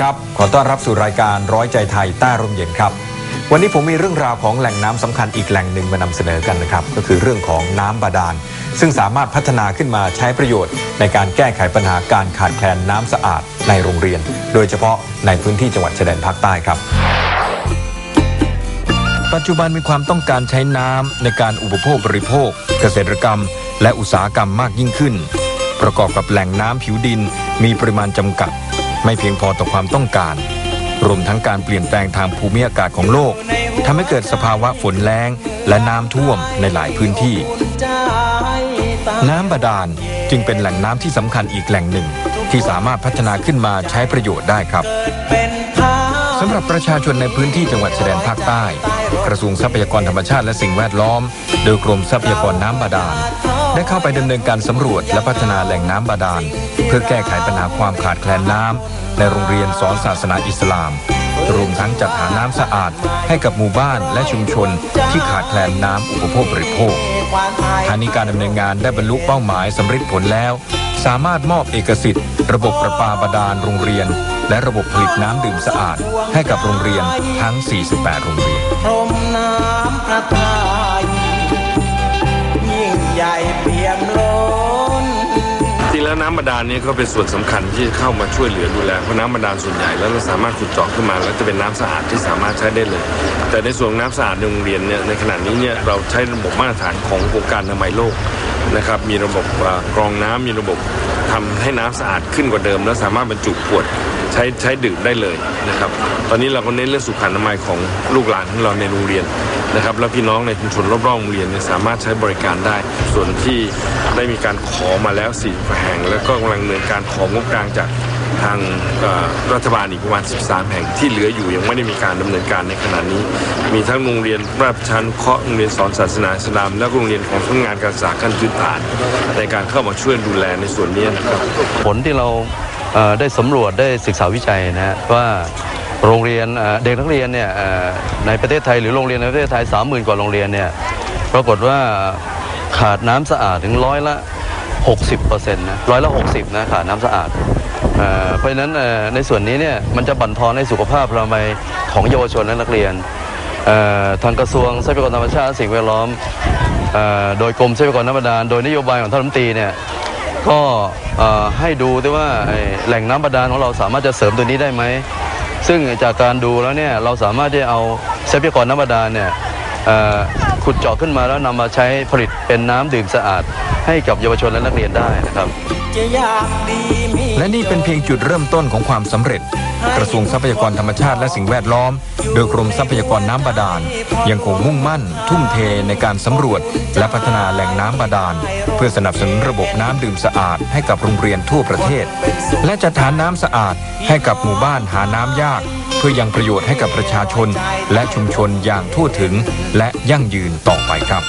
ครับ ขอต้อนรับสู่รายการร้อยใจไทยใต้ร่มเย็นครับ วันนี้ผมมีเรื่องราวของแหล่งน้ำสำคัญอีกแหล่งหนึ่งมานำเสนอกันนะครับ ก็คือเรื่องของน้ำบาดาล ซึ่งสามารถพัฒนาขึ้นมาใช้ประโยชน์ ในการแก้ไขปัญหาการขาดแคลนน้ำสะอาดในโรงเรียน โดยเฉพาะในพื้นที่จังหวัดชายแดนภาคใต้ครับ ปัจจุบันมีความต้องการใช้น้ำในการอุปโภคบริโภค เกษตรกรรม และอุตสาหกรรมมากยิ่งขึ้น ประกอบกับแหล่งน้ำผิวดินมีปริมาณจำกัด ไม่เพียงพอต่อความต้องการ รวมทั้งการเปลี่ยนแปลงทางภูมิอากาศของโลกทำให้เกิดสภาวะฝนแล้งและน้ำท่วมในหลายพื้นที่ น้ำบาดาลจึงเป็นแหล่งน้ำที่สำคัญอีกแหล่งหนึ่ง ที่สามารถพัฒนาขึ้นมาใช้ประโยชน์ได้ครับ สำหรับประชาชนในพื้นที่จังหวัดชายแดนภาคใต้ กระทรวงทรัพยากรธรรมชาติและสิ่งแวดล้อม โดยกรมทรัพยากรน้ำบาดาล ได้เข้าไปดำเนินการสำรวจและพัฒนาแหล่งน้ำบาดาล เพื่อแก้ไขปัญหาความขาดแคลนน้ำในโรงเรียนสอนศาสนาอิสลาม รวมทั้งจัดหาน้ำสะอาดให้กับหมู่บ้านและชุมชนที่ขาดแคลนน้ำอุปโภคบริโภคทางนี้การดำเนินงานได้บรรลุเป้าหมายสำเร็จผลแล้ว สามารถมอบเอกสิทธิ์ ระบบประปาบาดาลโรงเรียน และระบบผลิตน้ำดื่มสะอาด ให้กับโรงเรียนทั้ง 48 โรงเรียน น้ำบาดาลนี่ยก็เป็นส่วนสำคัญที่เข้ามาช่วยเหลือดูแลเพราะน้ำบาดาลส่วนใหญ่แล้วเราสามารถขุดเจาะขึ้นมา แล้วจะเป็นน้ำสะอาดที่สามารถใช้ได้เลย แต่ในส่วนน้ำสะอาดในโรงเรียนเนี่ยในขณะนี้เนี่ยเราใช้ระบบมาตรฐานขององค์การอนามัยโลกนะครับมีระบบกรองน้ำมีระบบทำให้น้ำสะอาดขึ้นกว่าเดิม แล้วสามารถบรรจุขวดใช้ใช้ดื่มได้เลยนะครับ ตอนนี้เราก็เน้นเรื่องสุขอนามัยของลูกหลานของเราในโรงเรียน นะครับแล้วพี่น้องในชุมชนรอบๆโรงเรียนเนี่ยสามารถใช้บริการได้ ส่วนที่ได้มีการขอมาแล้วสี่แห่ง แล้วก็กำลังดำเนินการของงบกลางจากทางรัฐบาลอีกประมาณ 13 แห่งที่เหลืออยู่ยังไม่ได้มีการดำเนินการในขณะนี้ มีทั้งโรงเรียนราชชานุเคราะห์โรงเรียนสอนศาสนาอิสลาม และโรงเรียนของสำนักงานการศึกษาขั้นพื้นฐาน ในการเข้ามาช่วยดูแลในส่วนนี้นะครับ ผลที่เราได้สำรวจได้ศึกษาวิจัยนะฮะว่า โรงเรียนเด็กนักเรียนเนี่ยในประเทศไทยหรือโรงเรียนในประเทศไทย 30,000 กว่าโรงเรียนเนี่ยปรากฏว่าขาดน้ำสะอาดถึงร้อยละ 60%นะร้อยละ 60นะขาดน้ำสะอาดเอเพราะฉะนั้นในส่วนนี้เนี่ยมันจะบั่นทอนในสุขภาพเราไปของเยาวชนและนักเรียนทางกระทรวงทรัพยากรธรรมชาติสิ่งแวดล้อมอโดยกรมทรัพยากรน้ำบาดาลโดยนโยบายของท่านรัฐมนตรีเนี่ยก็ให้ดูด้วยว่าแหล่งน้ำบาดาลของเราสามารถจะเสริมตัวนี้ได้ไหม ซึ่งจากการดูแล้วเนี่ยเราสามารถที่จะเอาทรัพยากรน้ำบาดาลเนี่ยขุดเจาะขึ้นมาแล้วนำมาใช้ผลิตเป็นน้ำดื่มสะอาดให้กับเยาวชนและนักเรียนได้นะครับจะอยากดีมีและนี่เป็นเพียงจุดเริ่มต้นของความสำเร็จ กระทรวงทรัพยากรธรรมชาติและสิ่งแวดล้อม โดยกรมทรัพยากรน้ำบาดาล ยังคงมุ่งมั่น ทุ่มเทในการสำรวจ และพัฒนาแหล่งน้ำบาดาล เพื่อสนับสนุนระบบน้ำดื่มสะอาดให้กับโรงเรียนทั่วประเทศ และจัดหาน้ำสะอาดให้กับหมู่บ้านหาน้ำยากเพื่อยังประโยชน์ให้กับประชาชน และชุมชนอย่างทั่วถึงและยั่งยืนต่อไปครับ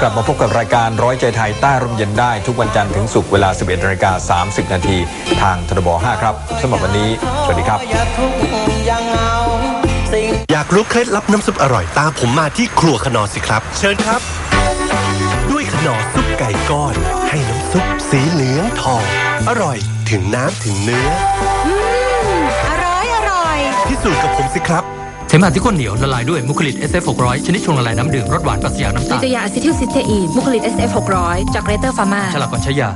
กลับมาพบกับรายการร้อยใจไทยใต้ร่มเย็นได้ทุกวันจันทร์ถึงศุกร์เวลา 11นาฬิกา30 นาทีทางทรบ5ครับสำหรับวันนี้ สวัสดีครับอย่าทุกข์อย่าเหงาสิ่งอยากรู้เคล็ดลับน้ำซุปอร่อยตามผมมาที่ครัวขนอสิครับ เชิญครับ ด้วยขนอซุปไก่ก้อน ให้น้ำซุปสีเหลืองทอง อร่อยถึงน้ำถึงเนื้อ อร่อย อร่อย พิสูจน์กับผมสิครับ เสมหะที่ข้นเหนียวละลายด้วยมุคลิต SF 600ชนิดชงละลายน้ำดื่มรสหวานปราศจากน้ำนิตาลตยาอะซิทิลซิสเตอีนมุคลิต SF 600จากเรเตอร์ฟาร์มาฉลากก่อนใช้ยา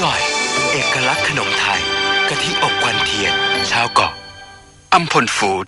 ร่อย เอกลักษณ์ขนมไทย กะทิอบควันเทียน ชาวเกาะอัมพลฟูด